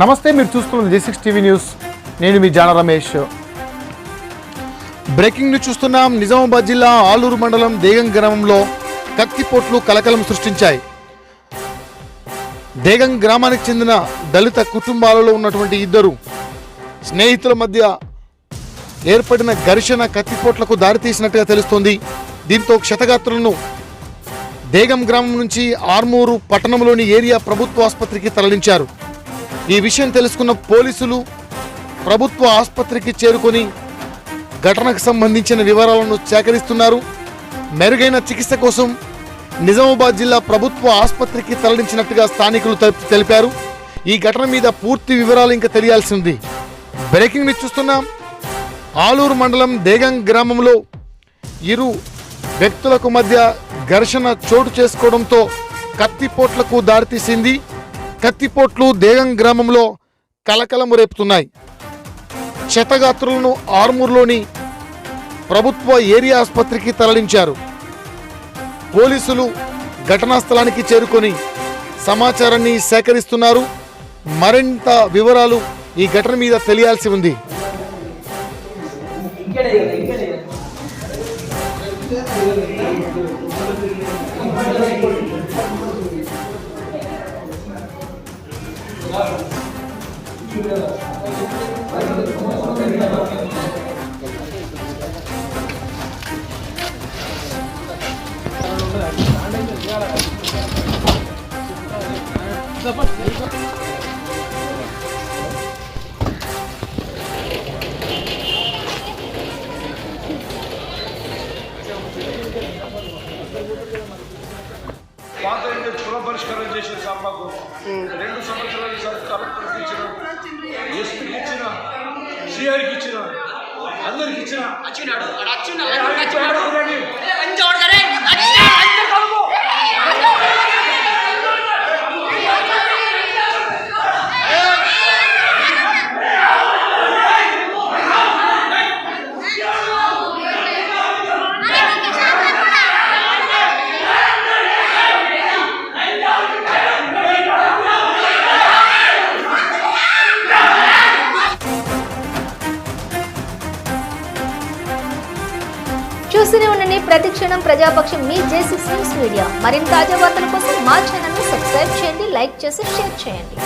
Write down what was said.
నమస్తే మీరు చూస్తున్నది జీ సిక్స్ టీవీ న్యూస్. నేను మీ జాన రమేష్. బ్రేకింగ్ న్యూస్ చూస్తున్నాం. నిజామాబాద్ జిల్లా ఆలూరు మండలం దేగం గ్రామంలో కత్తిపోట్లు కలకలం సృష్టించాయి. దేగం గ్రామానికి చెందిన దళిత కుటుంబాలలో ఉన్నటువంటి ఇద్దరు స్నేహితుల మధ్య ఏర్పడిన ఘర్షణ కత్తిపోట్లకు దారితీసినట్టుగా తెలుస్తోంది. దీంతో క్షతగాత్రులను దేగం గ్రామం నుంచి ఆర్మూరు పట్టణంలోని ఏరియా ప్రభుత్వ ఆసుపత్రికి తరలించారు. ఈ విషయం తెలుసుకున్న పోలీసులు ప్రభుత్వ ఆసుపత్రికి చేరుకొని ఘటనకు సంబంధించిన వివరాలను సేకరిస్తున్నారు. మెరుగైన చికిత్స కోసం నిజామాబాద్ జిల్లా ప్రభుత్వ ఆసుపత్రికి తరలించినట్టుగా స్థానికులు తెలిపారు. ఈ ఘటన మీద పూర్తి వివరాలు ఇంకా తెలియాల్సింది. బ్రేకింగ్ని బ్రేకింగ్ న్యూస్ చూస్తున్నాం. ఆలూరు మండలం దేగం గ్రామంలో ఇరు వ్యక్తులకు మధ్య ఘర్షణ చోటు చేసుకోవడంతో కత్తిపోట్లకు దారితీసింది. కత్తిపోట్లు దేగం గ్రామంలో కలకలం రేపుతున్నాయి. క్షతగాత్రులను ఆర్మూర్లోని ప్రభుత్వ ఏరియా ఆసుపత్రికి తరలించారు. పోలీసులు ఘటనా స్థలానికి చేరుకొని సమాచారాన్ని సేకరిస్తున్నారు. మరింత వివరాలు ఈ ఘటన మీద తెలియాల్సి ఉంది. పాత ఇంటి పునఃపరిష్కారం చేసిన సార్ మాకు రెండు సంవత్సరాలు సార్ కలెక్టర్కి ఇచ్చిన ఎస్పీకి ఇచ్చిన సిఆర్కి ఇచ్చిన అందరికి ఇచ్చిన. చూస్తూనే ఉండండి. ప్రతి క్షణం ప్రజాపక్షం మీ జే సిక్స్ న్యూస్ మీడియా. మరిన్ని తాజా వార్తల కోసం మా ఛానల్ని సబ్స్క్రైబ్ చేయండి లైక్ చేసి షేర్ చేయండి.